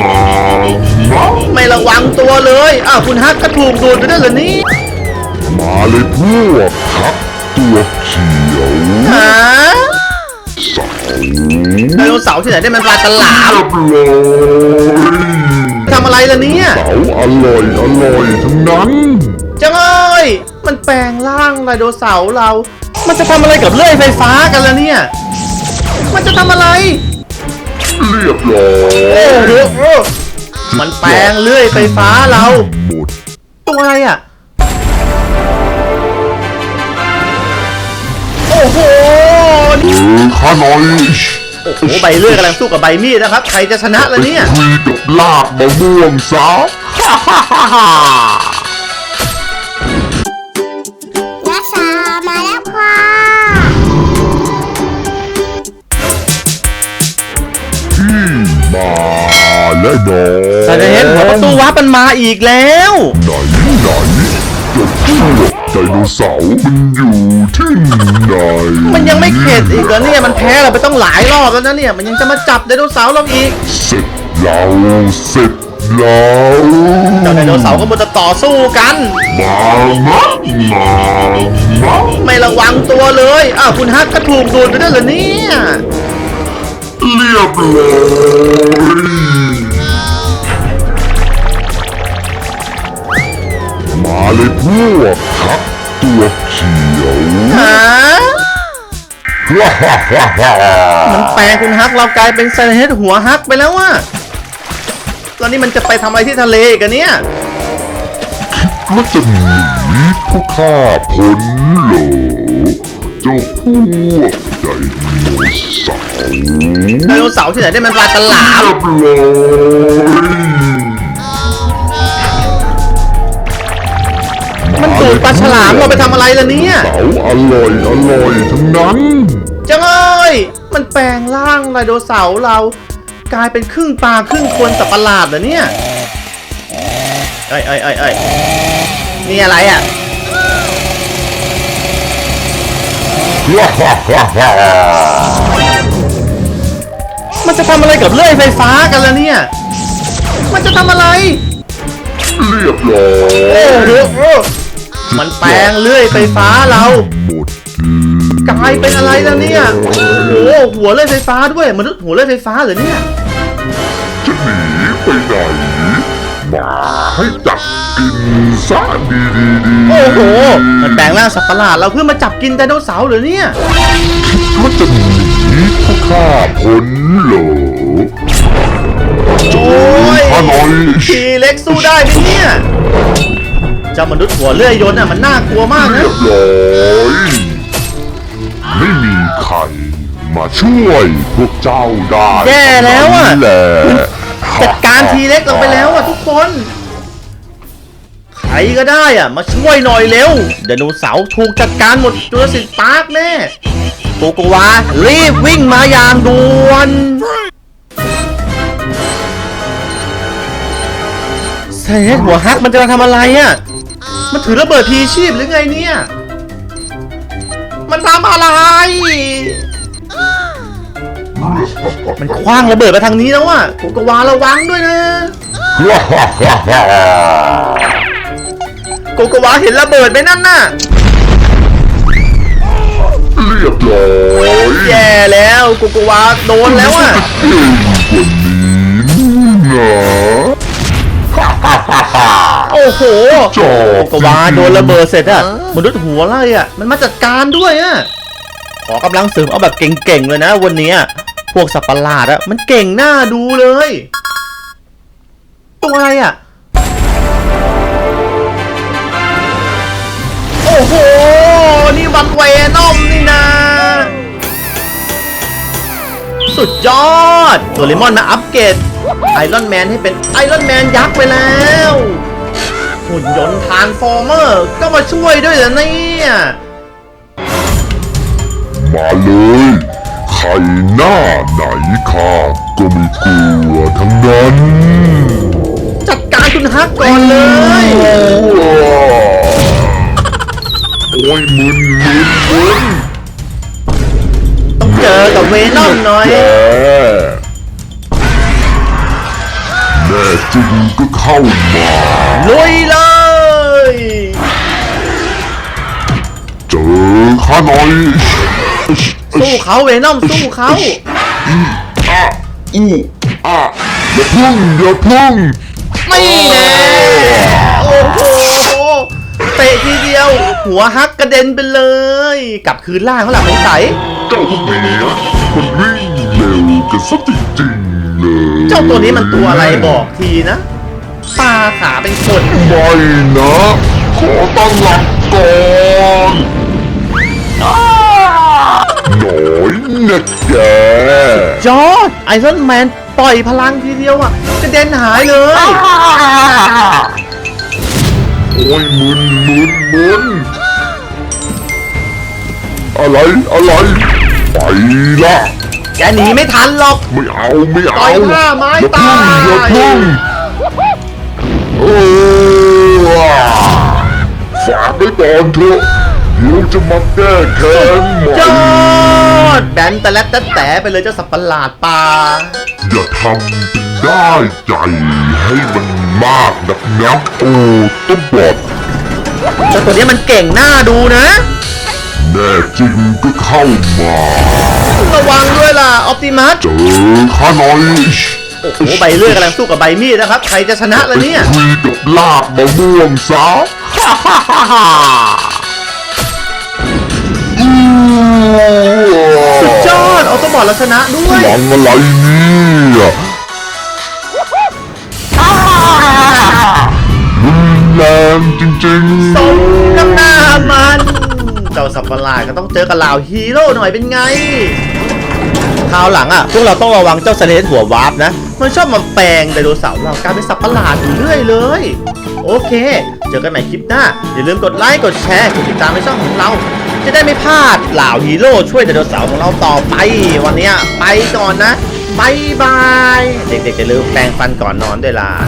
มามาไม่ระวังตัวเลย อ้าวคุณฮักก็ถูกดูดไปด้วยเหรอนี่มาเลยพวกฮักตัวเขียวฮะเสาไดโนเสาร์ที่ไหนได้มันปลาฉลามเรียบร้อยทำอะไรล่ะเนี่ยเสาอร่อยอร่อยทั้งนั้นจังเอ้ยมันแปลงร่างไดโนเสาร์เรา มันจะทำอะไรกับเลื่อยไฟฟ้ากันล่ะเนี่ย มันจะทำอะไร เรียบร้อยโอ้โหมันแปลงเลื่อยไฟฟ้าเรา หมดตัวอะไรอะ โอ้โหนี่เออข้าน้อยโอ้โหใบเลื่อยกำลังสู้กับใบมีดนะครับ ใครจะชนะล่ะเนี่ย คุยกับลากมะม่วงซะนั มาและนอนสาเหตุหัวประตูวับมันมาอีกแล้วไหนไหนเจะพวกไดโนเสาร์มันอยู่ที่ไหนมันยังไม่เข็ดอีกเหรอเนี่ยมันแพ้เราไปต้องหลายรอบแล้วนะเนี่ยมันยังจะมาจับไดโนเสาร์เราอีกเสร็จแล้วเสร็จแล้วเจ้าไดโนเสาร์ก็มันจะต่อสู้กันมามามามาไม่ระวังตัวเลยอ้าวคุณฮักก็ถูกดูดไปด้วยเหรอเนี่ย เรียบร้อยมาเลยพวกฮักตัวเขียวฮะฮ่าฮ่าฮ่าฮ่ามันแปลงคุณฮักเรากลายเป็นสาเหตุหัวฮักไปแล้วว่ะตอนนี้มันจะไปทำอะไรที่ทะเลอีกันเนี่ยว่าจะหนีพวกข้าพ้นเหรอเจ้าพวก ไดโนเสาร์ไดโนเสาร์ที่ไหนได้มันปลาฉลามเรียบร้อยมันดูดปลาฉลามเราไปทำอะไรล่ะเนี่ยเสาอร่อยอร่อยทั้งนั้นจังเอ้ยมันแปลงร่างไดโนเสาร์เรา กลายเป็นครึ่งปลาครึ่งคนสัตว์ประหลาดเหรอเนี่ยเอ้ยเอ้ยเอ้ยเอ้ยนี่อะไรอะ มันจะทำอะไรกับเลื่อยไฟฟ้ากันล่ะเนี่ย มันจะทำอะไร เรียบร้อยมันแปลงเลื่อยไฟฟ้าเรา กลายเป็นอะไรแล้วเนี่ย โอ้โหหัวเลื่อยไฟฟ้าด้วยมนุษย์หัวเลื่อยไฟฟ้าเหรอเนี่ยจะหนีไปไหน มาให้จับกินซะดีดีดีโอ้โห มันแปลงร่างสัตว์ประหลาดเราเพื่อมาจับกินไดโนเสาร์เหรอเนี่ยว่าจะหนีพวกข้าพ้นเหรอโอ้ยข้าน้อยทีเล็กสู้ได้ไหมเนี่ยเจ้ามนุษย์หัวเลื่อยยนต์อะมันน่ากลัวมากเรีนะยบร้อยไม่มีใครมาช่วยพวกเจ้าได้แย่แล้วอะนั่นแหละ จัดการทีเล็กเราไปแล้วอะทุกคน ใครก็ได้อะ มาช่วยหน่อยเร็วไดโนเสาร์ถูกจัดการหมดจุลศิลป์ปาร์คแน่โกโกวารีบวิ่งมาอย่างด่วนเซตหัวฮักมันจะมาทำอะไรอะ มันถือระเบิดพีชีพหรือไงเนี่ย มันทำอะไร มันคว้างระเบิดมาทางนี้แล้วอะโกโกวาระวังด้วยนะฮ่าฮ่าฮ่าฮ่าโกโกวาเห็นระเบิดไหมนั่นน่ะเรียบร้อยแย่แล้วโกโกวาโดนแล้วอะเก่งกว่านี้นะฮ่าฮ่าฮ่าฮ่าโอ้โหจอโกโกวาโดนระเบิดเสร็จอะมนุษย์หัวไล่อะ มันมาจัดการด้วยอะขอกำลังเสริมเอาแบบเก่งๆเลยนะวันเนี้ย พวกสัตว์ประหลาดอะมันเก่งหน้าดูเลย ตัวอะไรอะโอ้โห นี่วันเวนอมนี่นะ สุดยอดโดเรมอนมาอัปเกรดไอรอนแมนให้เป็นไอรอนแมนยักษ์ไปแล้วหุ่นยนต์ทานส์ฟอร์เมอร์ก็มาช่วยด้วยเหรอเนี่ย มาเลย ครหน้าไหนข้าก็ไม่กลัวทั้งนั้น จัดการคุณฮักก่อนเลย โอ้ยมึนมึนมึนต้องเจอกับเวนอมหน่อย แกจริงก็เข้ามา ลุยเลย เจอข้าหน่อย สู้เขาเวนอมสู้เขาอะอู้อะอย่าพึ่งอย่าพึ่งไม่แน่โอ้โหเตะทีเดียว หัวฮักกระเด็นไปเลยกลับคืนล่างเขาหลับสงสัยเจ้าพวกนี้มันวิ่งเร็วกันซะจริงๆเลยเจ้าตัวนี้มันตัวอะไรบอกทีนะปลาขาเป็นคนไม่นะขอตั้งหลักก่อน หน่อยนะแกจอร์ดไอรอนแมนปล่อยพลังทีเดียวอะกระเด็นหายเลย โอ้ยมึนมึนมึนอะไรอะไรไปละแกหนีไม่ทันหรอก ไม่เอาไม่เอาต่อยผ้าไม้อย่าพึ่งตาย อย่าพึ่งเออฝากไว้ก่อนเถอะเดี๋ยวจะมาแก้แค้นใหม่จอร์ ดแบนแต่และแต่แต่ไปเลยเจ้าสัประหลาดปลาอย่าทำเป็นได้ใจให้มันมากนักนะโอ้ต้องบอกเจ้าตัวนี้มันเก่งหน้าดูนะ แน่จริงก็เข้ามาระวังด้วยล่ะออปติมัสเจอข้าน่อยโอ้โหใบเลื่อยกำลังสู้กับใบมีดนะครับ ใครจะชนะล่ะเนี่ยคุยกับลากมะม่วงซะฮ่าฮ่าฮ่าฮ่า ดเอาตัวบอดเราชนะด้วยหวังอะไรเนี่ยรุนแรงจริงๆสมน้ำหน้ามัน เจ้าสัตว์ประหลาดก็ต้องเจอกับเหล่าฮีโร่หน่อยเป็นไงคราวหลังอะพวกเราต้องระวังเจ้าสเลนหัววาร์ปนะ มันชอบมาแปลงไดโนเสาร์เรากลายเป็นสัตว์ประหลาดอยู่เรื่อยเลย โอเค เจอกันใหม่คลิปหน้า อย่าลืมกดไลค์ กดแชร์ กดติดตามในช่องของเรา จะได้ไม่พลาดเหล่าฮีโร่ช่วยไดโนเสาร์ของเราต่อไป วันนี้ไปก่อนนะบายบาย เด็กๆอย่าลืมแปรงฟันก่อนนอนด้วยล่ะ